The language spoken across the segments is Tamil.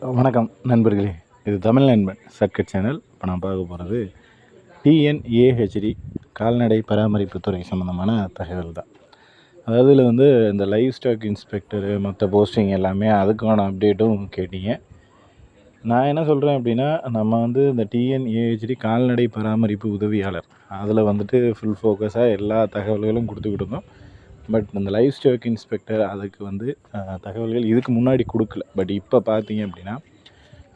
வணக்கம் நண்பர்களே. இது தமிழ் நண்பன் சர்க்கட் சேனல். இப்போ நான் பார்க்க போகிறது டிஎன்ஏஹெச்டி கால்நடை பராமரிப்பு துறை சம்மந்தமான தகவல் தான். அதாவது இதில் வந்து இந்த லைவ் ஸ்டாக் இன்ஸ்பெக்டரு மற்ற போஸ்டிங் எல்லாமே அதுக்கான அப்டேட்டும் கேட்டீங்க. நான் என்ன சொல்கிறேன் அப்படின்னா நம்ம வந்து இந்த டிஎன்ஏஹெச்டி கால்நடை பராமரிப்பு உதவியாளர். அதில் வந்துட்டு ஃபுல் ஃபோக்கஸாக எல்லா தகவல்களும் கொடுத்துக்கிட்டு இருந்தோம். பட் அந்த லைவ் ஸ்டாக் இன்ஸ்பெக்டர் அதுக்கு வந்து தகவல்கள் இதுக்கு முன்னாடி கொடுக்கல. பட் இப்போ பார்த்தீங்க அப்படின்னா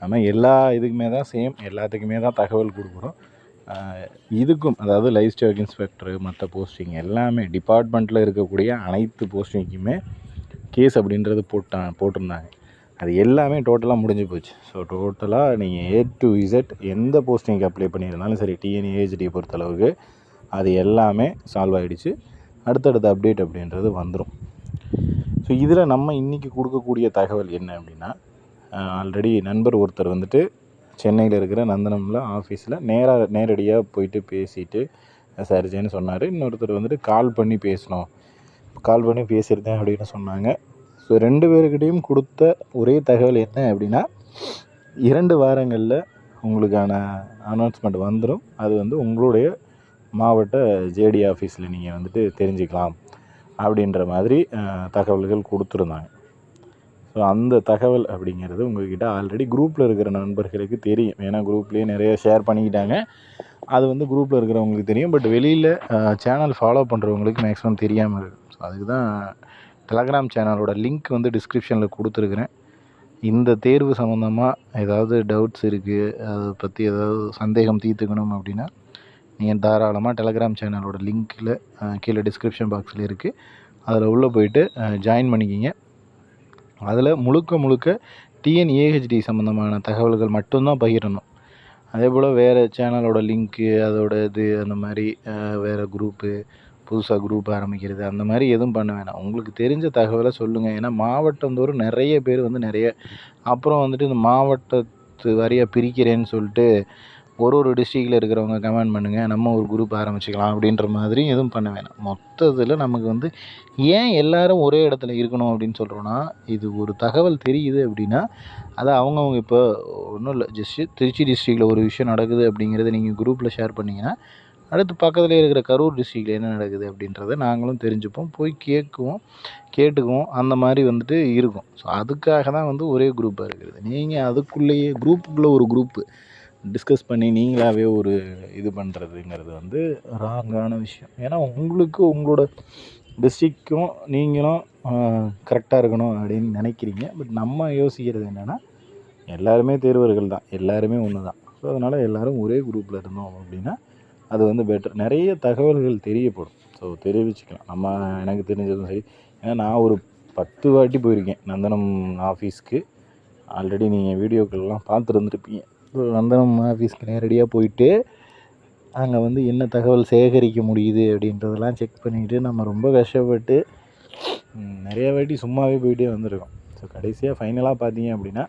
நம்ம எல்லா இதுக்குமே தான் சேம் எல்லாத்துக்குமே தான் தகவல் கொடுக்குறோம். இதுக்கும் அதாவது லைவ் ஸ்டாக் இன்ஸ்பெக்டர் மற்ற போஸ்டிங் எல்லாமே டிபார்ட்மெண்ட்டில் இருக்கக்கூடிய அனைத்து போஸ்டிங்க்குமே கேஸ் அப்படின்றது போட்டான் போட்டிருந்தாங்க. அது எல்லாமே டோட்டலாக முடிஞ்சு போச்சு. ஸோ டோட்டலாக நீங்கள் ஏ டு இசட் எந்த போஸ்டிங்க்கு அப்ளை பண்ணியிருந்தாலும் சரி டிஎன்ஏஹெச்டியை பொறுத்தளவுக்கு அது எல்லாமே சால்வ் ஆகிடுச்சு அடுத்தடுத்த அப்டேட் அப்படின்றது வந்துடும் ஸோ இதில் நம்ம இன்றைக்கி கொடுக்கக்கூடிய தகவல் என்ன அப்படின்னா ஆல்ரெடி நண்பர் ஒருத்தர் வந்துட்டு சென்னையில் இருக்கிற நந்தனமில் ஆஃபீஸில் நேராக நேரடியாக போயிட்டு பேசிட்டு சரிஜேன்னு சொன்னார். இன்னொருத்தர் வந்துட்டு கால் பண்ணி பேசணும். கால் பண்ணி பேசியிருந்தேன் அப்படின்னு சொன்னாங்க. ஸோ ரெண்டு பேருக்கிட்டையும் கொடுத்த ஒரே தகவல் என்ன அப்படின்னா இரண்டு வாரங்களில் உங்களுக்கான அனௌன்ஸ்மெண்ட் வந்துடும் அது வந்து உங்களுடைய மாவட்ட ஜேடி ஆஃபீஸில் நீங்கள் வந்துட்டு தெரிஞ்சுக்கலாம் அப்படின்ற மாதிரி தகவல்கள் கொடுத்துருந்தாங்க. ஸோ அந்த தகவல் அப்படிங்கிறது உங்கள்கிட்ட ஆல்ரெடி குரூப்பில் இருக்கிற நண்பர்களுக்கு தெரியும். ஏன்னா குரூப்லேயே நிறைய ஷேர் பண்ணிக்கிட்டாங்க. அது வந்து குரூப்பில் இருக்கிறவங்களுக்கு தெரியும். பட் வெளியில் சேனல் ஃபாலோ பண்ணுறவங்களுக்கு மேக்ஸிமம் தெரியாமல் இருக்கும் ஸோ அதுக்கு தான் டெலகிராம் சேனலோட லிங்க் வந்து டிஸ்கிரிப்ஷனில் கொடுத்துருக்குறேன். இந்த தேர்வு சம்மந்தமாக ஏதாவது டவுட்ஸ் இருக்குது அதை பற்றி ஏதாவது சந்தேகம் தீர்த்துக்கணும் அப்படின்னா நீங்கள் தாராளமாக டெலகிராம் சேனலோட லிங்க்கில் கீழே டிஸ்கிரிப்ஷன் பாக்ஸில் இருக்குது அதில் உள்ளே போயிட்டு ஜாயின் பண்ணிக்கிங்க. அதில் முழுக்க முழுக்க டிஎன்ஏஹெச்டி சம்மந்தமான தகவல்கள் மட்டும்தான் பகிரணும். அதே போல் வேறு சேனலோட லிங்க்கு அதோட இது அந்த மாதிரி வேறு குரூப்பு புதுசாக குரூப் ஆரம்பிக்கிறது அந்த மாதிரி எதுவும் பண்ண வேணாம். உங்களுக்கு தெரிஞ்ச தகவலை சொல்லுங்கள் ஏன்னா மாவட்டந்தோறும் நிறைய பேர் வந்து நிறைய அப்புறம் வந்துட்டு இந்த மாவட்டத்து வாரியாக பிரிக்கிறேன்னு சொல்லிட்டு ஒரு ஒரு டிஸ்ட்ரிக்டில் இருக்கிறவங்க கமெண்ட் பண்ணுங்கள் நம்ம ஒரு குரூப் ஆரம்பிச்சுக்கலாம் அப்படின்ற மாதிரி எதுவும் பண்ண வேணாம். மொத்தத்தில் நமக்கு வந்து ஏன் எல்லாரும் ஒரே இடத்துல இருக்கணும் அப்படின்னு சொல்கிறோன்னா இது ஒரு தகவல் தெரியுது அப்படின்னா அதை அவங்கவுங்க இப்போ ஒன்றும் இல்லை. ஜஸ்ட்டு திருச்சி டிஸ்ட்ரிக்டில் ஒரு விஷயம் நடக்குது அப்படிங்கிறத நீங்கள் குரூப்பில் ஷேர் பண்ணிங்கன்னா அடுத்து பக்கத்தில் இருக்கிற கரூர் டிஸ்ட்ரிக்டில் என்ன நடக்குது அப்படின்றத நாங்களும் தெரிஞ்சுப்போம் போய் கேட்குவோம் கேட்டுக்குவோம். அந்த மாதிரி வந்துட்டு இருக்கும். ஸோ அதுக்காக தான் வந்து ஒரே குரூப்பாக இருக்கிறது. நீங்கள் அதுக்குள்ளேயே குரூப்புக்குள்ளே ஒரு குரூப்பு டிஸ்கஸ் பண்ணி நீங்களாகவே ஒரு இது பண்ணுறதுங்கிறது வந்து ராங்கான விஷயம். ஏன்னா உங்களுக்கு உங்களோட டிஸ்ட்ரிக்டும் நீங்களும் கரெக்டாக இருக்கணும் அப்படின்னு நினைக்கிறீங்க. பட் நம்ம யோசிக்கிறது என்னென்னா எல்லாருமே தேர்வர்கள் தான். எல்லாருமே ஒன்று தான். ஸோ அதனால் எல்லோரும் ஒரே குரூப்பில் இருந்தோம் அப்படின்னா அது வந்து பெட்டர் நிறைய தகவல்கள் தெரியப்படும். ஸோ தெரிவிச்சுக்கலாம். நம்ம எனக்கு தெரிஞ்சதும் சரி. ஏன்னா நான் ஒரு பத்து வாட்டி போயிருக்கேன் நந்தனம் ஆஃபீஸ்க்கு ஆல்ரெடி நீங்கள் வீடியோக்கள்லாம் பார்த்துருந்துருப்பீங்க ஸோ நந்தனம் ஆஃபீஸ்க்கு நேரடியாக போயிட்டு அங்கே வந்து என்ன தகவல் சேகரிக்க முடியுது அப்படின்றதெல்லாம் செக் பண்ணிவிட்டு நம்ம ரொம்ப கஷ்டப்பட்டு நிறைய வாட்டி சும்மாவே போயிட்டே வந்திருக்கோம். ஸோ கடைசியாக ஃபைனலாக பார்த்தீங்க அப்படின்னா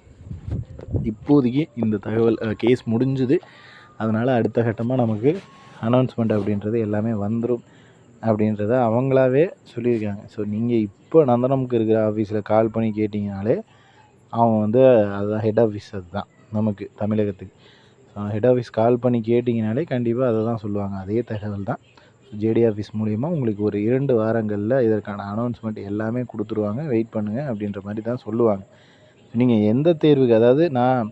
இப்போதைக்கு இந்த தகவல் கேஸ் முடிஞ்சுது. அதனால் அடுத்த கட்டமாக நமக்கு அனௌன்ஸ்மெண்ட் அப்படின்றது எல்லாமே வந்துடும் அப்படின்றத அவங்களாவே சொல்லியிருக்காங்க. ஸோ நீங்கள் இப்போ நந்தனமுக்கு இருக்கிற ஆஃபீஸில் கால் பண்ணி கேட்டிங்கனாலே அவன் வந்து அதுதான் ஹெட் ஆஃபீஸ் அதுதான். நமக்கு தமிழகத்துக்கு. ஹெட் ஆஃபீஸ் கால் பண்ணி கேட்டிங்கனாலே கண்டிப்பாக அதை தான் சொல்லுவாங்க. அதே தகவல் தான். ஜேடி ஆஃபீஸ் மூலிமா உங்களுக்கு ஒரு இரண்டு வாரங்களில் இதற்கான அனௌன்ஸ்மெண்ட் எல்லாமே கொடுத்துருவாங்க. வெயிட் பண்ணுங்கள் அப்படின்ற மாதிரி தான் சொல்லுவாங்க. நீங்கள் எந்த தேர்வுக்கு அதாவது நான்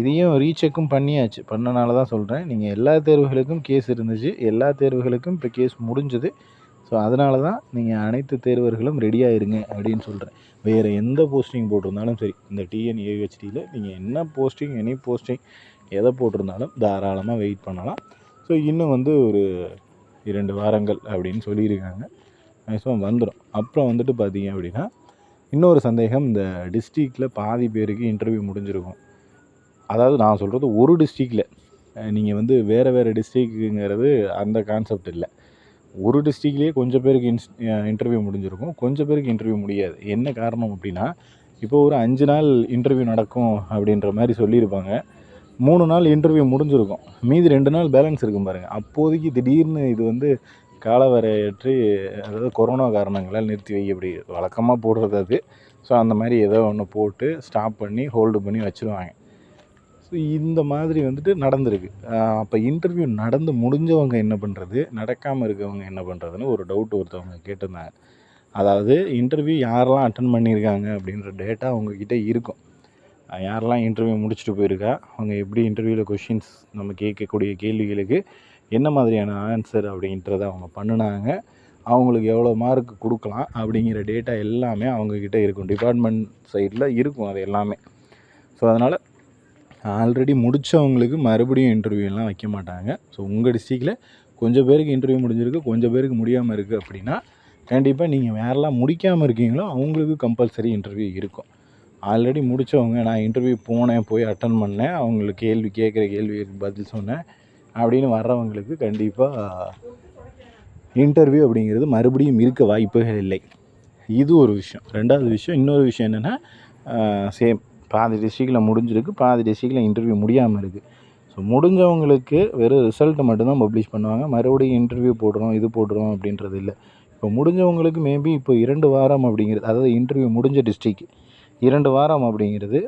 இதையும் ரீசெக்கும் பண்ணியாச்சு. பண்ணனால தான் சொல்கிறேன் நீங்கள் எல்லா தேர்வுகளுக்கும் கேஸ் இருந்துச்சு. எல்லா தேர்வுகளுக்கும் இப்போ கேஸ் முடிஞ்சுது. ஸோ அதனால தான் நீங்கள் அனைத்து தேர்வர்களும் ரெடியாக இருங்க அப்படின்னு சொல்கிறேன் வேறு எந்த போஸ்டிங் போட்டிருந்தாலும் சரி இந்த டிஎன்ஏஹெச்டியில் நீங்கள் என்ன போஸ்டிங் எனி போஸ்டிங் எதை போட்டிருந்தாலும் தாராளமாக வெயிட் பண்ணலாம். ஸோ இன்னும் வந்து ஒரு இரண்டு வாரங்கள் அப்படின்னு சொல்லியிருக்காங்க. மேக்ஸிமம் வந்துடும் அப்புறம் வந்துட்டு பார்த்தீங்க அப்படின்னா இன்னொரு சந்தேகம் இந்த டிஸ்ட்ரிக்டில் பாதி பேருக்கு இன்டர்வியூ முடிஞ்சிருக்கும். அதாவது நான் சொல்கிறது ஒரு டிஸ்ட்ரிக்டில் நீங்கள் வந்து வேறு வேறு டிஸ்ட்ரிக்குங்கிறது அந்த கான்செப்ட் இல்லை. ஒரு டிஸ்ட்ரிக்ட்லேயே கொஞ்சம் பேருக்கு இன்ஸ் இன்டர்வியூ முடிஞ்சிருக்கும். கொஞ்சம் பேருக்கு இன்டர்வியூ முடியாது. என்ன காரணம் அப்படின்னா இப்போ ஒரு அஞ்சு நாள் இன்டர்வியூ நடக்கும் அப்படின்ற மாதிரி சொல்லியிருப்பாங்க. மூணு நாள் இன்டர்வியூ முடிஞ்சிருக்கும். மீதி ரெண்டு நாள் பேலன்ஸ் இருக்கும் பாருங்கள் அப்போதைக்கு திடீர்னு இது வந்து காலவரையற்றி அதாவது கொரோனா காரணங்களால் நிறுத்தி வை அப்படி வழக்கமாக போடுறது அது. ஸோ அந்த மாதிரி ஏதோ ஒன்று போட்டு ஸ்டாப் பண்ணி ஹோல்டு பண்ணி வச்சுருவாங்க. இந்த மாதிரி வந்துட்டு நடந்திருக்கு. அப்போ இன்டர்வியூ நடந்து முடிஞ்சவங்க என்ன பண்ணுறது நடக்காமல் இருக்கவங்க என்ன பண்ணுறதுன்னு ஒரு டவுட் ஒருத்தவங்க கேட்டிருந்தாங்க. அதாவது இன்டர்வியூ யாரெல்லாம் அட்டன் பண்ணியிருக்காங்க அப்படின்ற டேட்டா அவங்கக்கிட்ட இருக்கும். யாரெல்லாம் இன்டர்வியூ முடிச்சுட்டு போயிருக்கா? அவங்க எப்படி இன்டர்வியூவில் கொஷின்ஸ் நம்ம கேட்கக்கூடிய கேள்விகளுக்கு என்ன மாதிரியான ஆன்சர் அப்படின்றத அவங்க பண்ணினாங்க. அவங்களுக்கு எவ்வளோ மார்க் கொடுக்கலாம் அப்படிங்கிற டேட்டா எல்லாமே அவங்கக்கிட்ட இருக்கும். டிபார்ட்மெண்ட் சைடில் இருக்கும் அது எல்லாமே. ஸோ அதனால் ஆல்ரெடி முடித்தவங்களுக்கு மறுபடியும் இன்டர்வியூலாம் வைக்க மாட்டாங்க. ஸோ உங்கள் டிஸ்ட்ரிக்டில் கொஞ்சம் பேருக்கு இன்டர்வியூ முடிஞ்சிருக்கு கொஞ்சம் பேருக்கு முடியாமல் இருக்குது அப்படின்னா கண்டிப்பாக நீங்கள் யாரெல்லாம் முடிக்காமல் இருக்கீங்களோ அவங்களுக்கு கம்பல்சரி இன்டர்வியூ இருக்கும். ஆல்ரெடி முடித்தவங்க நான் இன்டர்வியூ போனேன் போய் அட்டன் பண்ணேன் அவங்களுக்கு கேள்வி கேட்குற கேள்விக்கு பதில் சொன்னேன் அப்படின்னு வர்றவங்களுக்கு கண்டிப்பாக இன்டர்வியூ அப்படிங்கிறது மறுபடியும் இருக்க வாய்ப்புகள் இல்லை. இது ஒரு விஷயம். ரெண்டாவது விஷயம் இன்னொரு விஷயம் என்னென்னா சேம் பாதி டிஸ்ட்ரிக்டில் முடிஞ்சிருக்கு பாதி டிஸ்ட்ரிக்டில் இன்டர்வியூ முடியாமல் இருக்குது ஸோ முடிஞ்சவங்களுக்கு வெறும் ரிசல்ட்டை மட்டும்தான் பப்ளிஷ் பண்ணுவாங்க. மறுபடியும் இன்டர்வியூ போடுறோம் இது போடுறோம் அப்படின்றது இல்லை. இப்போ முடிஞ்சவங்களுக்கு மேபி இப்போ இரண்டு வாரம் அப்படிங்கிறது அதாவது இன்டர்வியூ முடிஞ்ச டிஸ்ட்ரிக் இரண்டு வாரம் அப்படிங்கிறது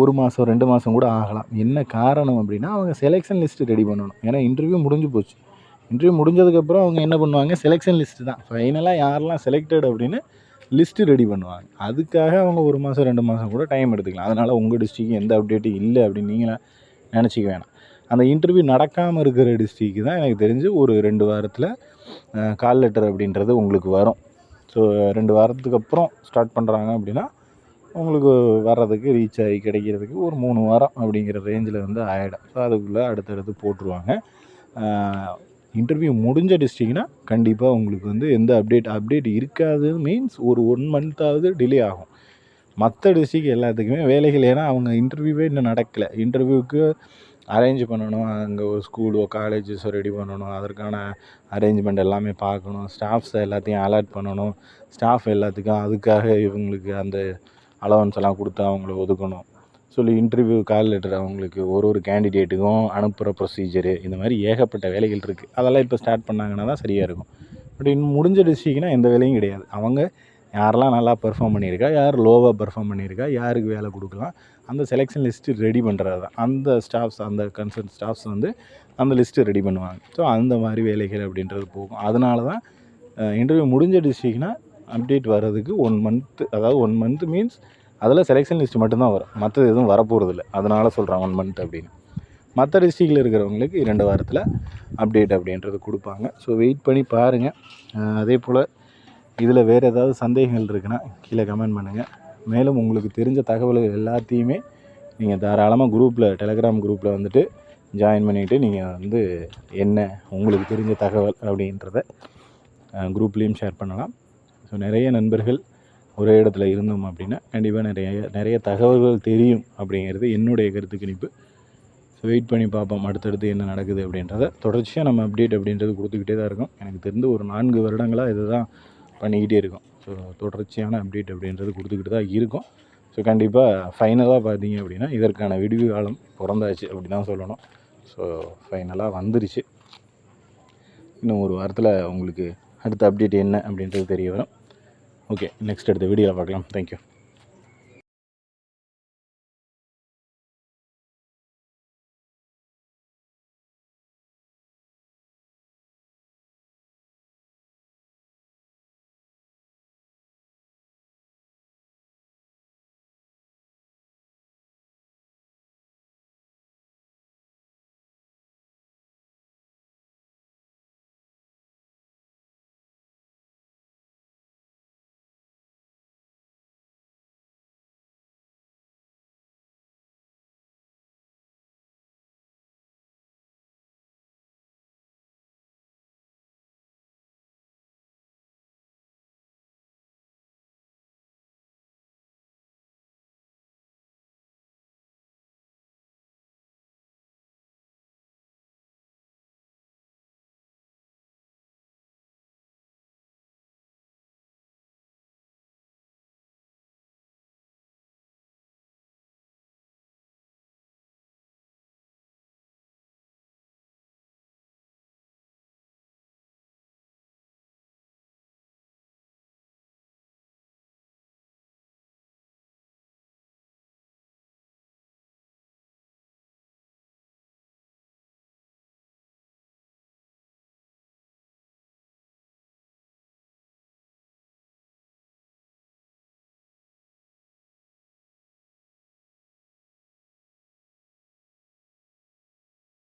ஒரு மாதம் ரெண்டு மாதம் கூட ஆகலாம். என்ன காரணம் அப்படின்னா அவங்க செலெக்ஷன் லிஸ்ட்டு ரெடி பண்ணணும். ஏன்னா இன்டர்வியூ முடிஞ்சு போச்சு. இன்டர்வியூ முடிஞ்சதுக்கப்புறம் அவங்க என்ன பண்ணுவாங்க? செலெக்ஷன் லிஸ்ட்டு தான். ஃபைனலாக யாரெல்லாம் செலக்டட் அப்படின்னு லிஸ்ட்டு ரெடி பண்ணுவாங்க. அதுக்காக அவங்க ஒரு மாதம் ரெண்டு மாதம் கூட டைம் எடுத்துக்கலாம். அதனால் உங்கள் டிஸ்ட்ரிக்கு எந்த அப்டேட்டும் இல்லை அப்படின்னு நீங்களே நினச்சிக்க வேணாம். அந்த இன்டர்வியூ நடக்காமல் இருக்கிற டிஸ்ட்ரிக்கு தான் எனக்கு தெரிஞ்சு ஒரு ரெண்டு வாரத்தில் கால் லெட்டர் அப்படின்றது உங்களுக்கு வரும். ஸோ ரெண்டு வாரத்துக்கு அப்புறம் ஸ்டார்ட் பண்ணுறாங்க அப்படின்னா உங்களுக்கு வர்றதுக்கு ரீச் ஆகி கிடைக்கிறதுக்கு ஒரு மூணு வாரம் அப்படிங்கிற ரேஞ்சில் வந்து ஆகிடும் ஸோ அதுக்குள்ளே அடுத்தடுத்து போட்டுருவாங்க. இன்டர்வியூ முடிஞ்ச கண்டிப்பாக உங்களுக்கு வந்து எந்த அப்டேட் அப்டேட் இருக்காது. மீன்ஸ் ஒரு ஒன் மந்த்தாவது டிலே ஆகும். மற்ற டிஸ்ட்ரிக் எல்லாத்துக்குமே வேலைகள் ஏன்னா அவங்க இன்டர்வியூவே இன்னும் நடக்கலை. இன்டர்வியூக்கு அரேஞ்ச் பண்ணணும். அங்கே ஒரு ஸ்கூலோ காலேஜஸோ ரெடி பண்ணணும். அதற்கான அரேஞ்ச்மெண்ட் எல்லாமே பார்க்கணும். ஸ்டாஃப்ஸை எல்லாத்தையும் அலாட் பண்ணணும். ஸ்டாஃப் எல்லாத்துக்கும் அதுக்காக இவங்களுக்கு அந்த அலவன்ஸ் எல்லாம் கொடுத்து அவங்கள ஒதுக்கணும். சொல்லி இன்டர்வியூ கால் லெட்டர் அவங்களுக்கு ஒரு ஒரு கேண்டிடேட்டுக்கும் அனுப்புகிற ப்ரொசீஜரு இந்த மாதிரி ஏகப்பட்ட வேலைகள் இருக்குது அதெல்லாம் இப்போ ஸ்டார்ட் பண்ணாங்கன்னா தான் சரியாக இருக்கும். பட் இன்னும் முடிஞ்ச டிஸ்ட்ரிக்னால் எந்த வேலையும் கிடையாது. அவங்க யாரெல்லாம் நல்லா பெர்ஃபார்ம் பண்ணியிருக்கா யார் லோவாக பெர்ஃபார்ம் பண்ணியிருக்கா யாருக்கு வேலை கொடுக்கலாம் அந்த செலெக்ஷன் லிஸ்ட்டு ரெடி பண்ணுறது தான். அந்த ஸ்டாஃப்ஸ் அந்த கன்சர்ன் ஸ்டாஃப்ஸ் வந்து அந்த லிஸ்ட்டு ரெடி பண்ணுவாங்க. ஸோ அந்த மாதிரி வேலைகள் அப்படின்றது போகும். அதனால தான் இன்டர்வியூ முடிஞ்ச டிஸ்ட்ரிக்னால் அப்டேட் வர்றதுக்கு ஒன் மந்த்து அதாவது ஒன் மந்த் மீன்ஸ் அதில் செலெக்ஷன் லிஸ்ட் மட்டும்தான் வரும். மற்றது எதுவும் வரப்போகிறதில்ல அதனால் சொல்கிறேன் ஒன் மந்த் அப்படின்னு. மற்ற டிஸ்ட்ரிக்டில் இருக்கிறவங்களுக்கு இரண்டு வாரத்தில் அப்டேட் அப்படின்றது கொடுப்பாங்க. ஸோ வெயிட் பண்ணி பாருங்கள் அதே போல் இதில் வேறு ஏதாவது சந்தேகங்கள் இருக்குன்னா கீழே கமெண்ட் பண்ணுங்கள் மேலும் உங்களுக்கு தெரிஞ்ச தகவல்கள் எல்லாத்தையுமே நீங்கள் தாராளமாக குரூப்பில் டெலகிராம் குரூப்பில் வந்துட்டு ஜாயின் பண்ணிவிட்டு நீங்கள் வந்து என்ன உங்களுக்கு தெரிஞ்ச தகவல் அப்படின்றத குரூப்லேயும் ஷேர் பண்ணலாம். ஸோ நிறைய நண்பர்கள் ஒரே இடத்துல இருந்தோம் அப்படின்னா கண்டிப்பாக நிறைய நிறைய தகவல்கள் தெரியும் அப்படிங்கிறது என்னுடைய கருத்து கணிப்பு. ஸோ வெயிட் பண்ணி பார்ப்போம் அடுத்தடுத்து என்ன நடக்குது அப்படின்றத. தொடர்ச்சியாக நம்ம அப்டேட் அப்படின்றது கொடுத்துக்கிட்டே தான் இருக்கும். எனக்கு தெரிந்து ஒரு நான்கு வருடங்களாக இதை தான் பண்ணிக்கிட்டே இருக்கோம். ஸோ தொடர்ச்சியான அப்டேட் அப்படின்றது கொடுத்துக்கிட்டு தான் இருக்கும். ஸோ கண்டிப்பாக ஃபைனலாக பார்த்தீங்க அப்படின்னா இதற்கான விடுவி காலம் பிறந்தாச்சு அப்படி தான் சொல்லணும். ஸோ ஃபைனலாக வந்துருச்சு. இன்னும் ஒரு வாரத்தில் உங்களுக்கு அடுத்த அப்டேட் என்ன அப்படின்றது தெரிய வரும். ஓகே நெக்ஸ்ட் அடுத்த வீடியோவில் பார்க்கலாம். தேங்க்யூ